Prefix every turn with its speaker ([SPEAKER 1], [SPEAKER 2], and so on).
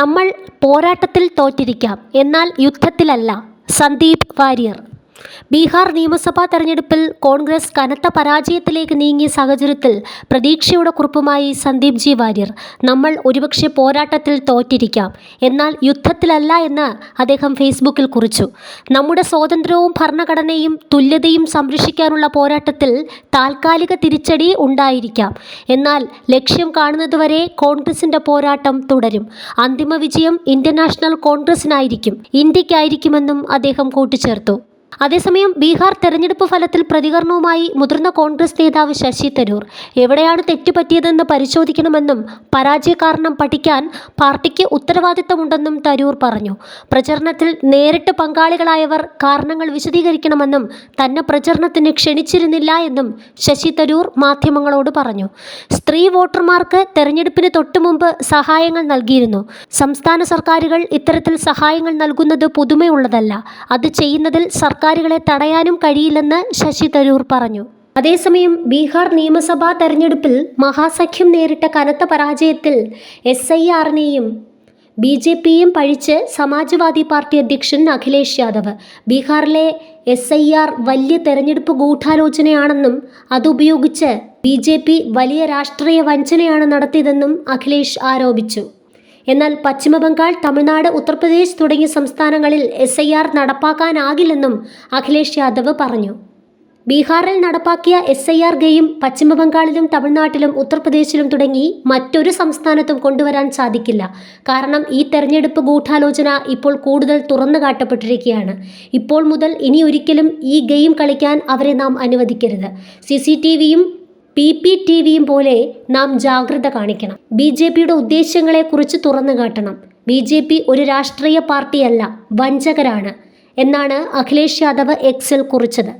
[SPEAKER 1] നമ്മൾ പോരാട്ടത്തിൽ തോറ്റിരിക്കാം. എന്നാൽ യുദ്ധത്തിലല്ല. സന്ദീപ് വാര്യർ. ബീഹാർ നിയമസഭാ തെരഞ്ഞെടുപ്പിൽ കോൺഗ്രസ് കനത്ത പരാജയത്തിലേക്ക് നീങ്ങിയ സാഹചര്യത്തിൽ പ്രതീക്ഷയുടെ കുറിപ്പുമായി സന്ദീപ് ജി വാര്യർ നമ്മൾ ഒരുപക്ഷെ പോരാട്ടത്തിൽ തോറ്റിരിക്കാം. എന്നാൽ യുദ്ധത്തിലല്ല എന്ന് അദ്ദേഹം ഫേസ്ബുക്കിൽ കുറിച്ചു. നമ്മുടെ സ്വാതന്ത്ര്യവും ഭരണഘടനയും തുല്യതയും സംരക്ഷിക്കാനുള്ള പോരാട്ടത്തിൽ താൽക്കാലിക തിരിച്ചടി ഉണ്ടായിരിക്കാം. എന്നാൽ ലക്ഷ്യം കാണുന്നതുവരെ കോൺഗ്രസിന്റെ പോരാട്ടം തുടരും. അന്തിമ വിജയം ഇന്ത്യൻ നാഷണൽ കോൺഗ്രസിനായിരിക്കും. ഇന്ത്യക്കായിരിക്കുമെന്നും അദ്ദേഹം കൂട്ടിച്ചേർത്തു. അതേസമയം ബീഹാർ തെരഞ്ഞെടുപ്പ് ഫലത്തിൽ പ്രതികരണവുമായി മുതിർന്ന കോൺഗ്രസ് നേതാവ് ശശി തരൂർ. എവിടെയാണ് തെറ്റുപറ്റിയതെന്ന് പരിശോധിക്കണമെന്നും പരാജയ കാരണം പഠിക്കാൻ പാർട്ടിക്ക് ഉത്തരവാദിത്തമുണ്ടെന്നും തരൂർ പറഞ്ഞു. പ്രചരണത്തിൽ നേരിട്ട് പങ്കാളികളായവർ കാരണങ്ങൾ വിശദീകരിക്കണമെന്നും തന്നെ പ്രചരണത്തിന് ക്ഷണിച്ചിരുന്നില്ല എന്നും ശശി തരൂർ മാധ്യമങ്ങളോട് പറഞ്ഞു. സ്ത്രീ വോട്ടർമാർക്ക് തെരഞ്ഞെടുപ്പിന് തൊട്ടുമുമ്പ് സഹായങ്ങൾ നൽകിയിരുന്നു. സംസ്ഥാന സർക്കാരുകൾ ഇത്തരത്തിൽ സഹായങ്ങൾ നൽകുന്നത് പുതുമയുള്ളതല്ല. അത് ചെയ്യുന്നതിൽ സർക്കാരുകളെ തടയാനും കഴിയില്ലെന്ന് ശശി തരൂർ പറഞ്ഞു. അതേസമയം ബീഹാർ നിയമസഭാ തെരഞ്ഞെടുപ്പിൽ മഹാസഖ്യം നേരിട്ട കനത്ത പരാജയത്തിൽ എസ് ഐ ആറിനെയും ബി ജെ പിയും പഴിച്ച് സമാജ്വാദി പാർട്ടി അധ്യക്ഷൻ അഖിലേഷ് യാദവ്. ബീഹാറിലെ എസ് ഐ ആർ വലിയ തെരഞ്ഞെടുപ്പ് ഗൂഢാലോചനയാണെന്നും അതുപയോഗിച്ച് ബി ജെ പി വലിയ രാഷ്ട്രീയ വഞ്ചനയാണ് നടത്തിയതെന്നും അഖിലേഷ് ആരോപിച്ചു. എന്നാൽ പശ്ചിമബംഗാൾ തമിഴ്നാട് ഉത്തർപ്രദേശ് തുടങ്ങിയ സംസ്ഥാനങ്ങളിൽ എസ് ഐ ആർ നടപ്പാക്കാനാകില്ലെന്നും അഖിലേഷ് യാദവ് പറഞ്ഞു. ബീഹാറിൽ നടപ്പാക്കിയ എസ് ഐ ആർ ഗെയിം പശ്ചിമബംഗാളിലും തമിഴ്നാട്ടിലും ഉത്തർപ്രദേശിലും തുടങ്ങി മറ്റൊരു സംസ്ഥാനത്തും കൊണ്ടുവരാൻ സാധിക്കില്ല. കാരണം ഈ തെരഞ്ഞെടുപ്പ് ഗൂഢാലോചന ഇപ്പോൾ കൂടുതൽ തുറന്നു കാട്ടപ്പെട്ടിരിക്കുകയാണ്. ഇപ്പോൾ മുതൽ ഇനി ഒരിക്കലും ഈ ഗെയിം കളിക്കാൻ അവരെ നാം അനുവദിക്കരുത്. സി പി പി ടി വിയും പോലെ നാം ജാഗ്രത കാണിക്കണം. ബി ജെ പിയുടെ ഉദ്ദേശങ്ങളെക്കുറിച്ച് തുറന്നു കാട്ടണം. ബി ജെ പി ഒരു രാഷ്ട്രീയ പാർട്ടിയല്ല വഞ്ചകരാണ് എന്നാണ് അഖിലേഷ് യാദവ് എക്സിൽ കുറിച്ചത്.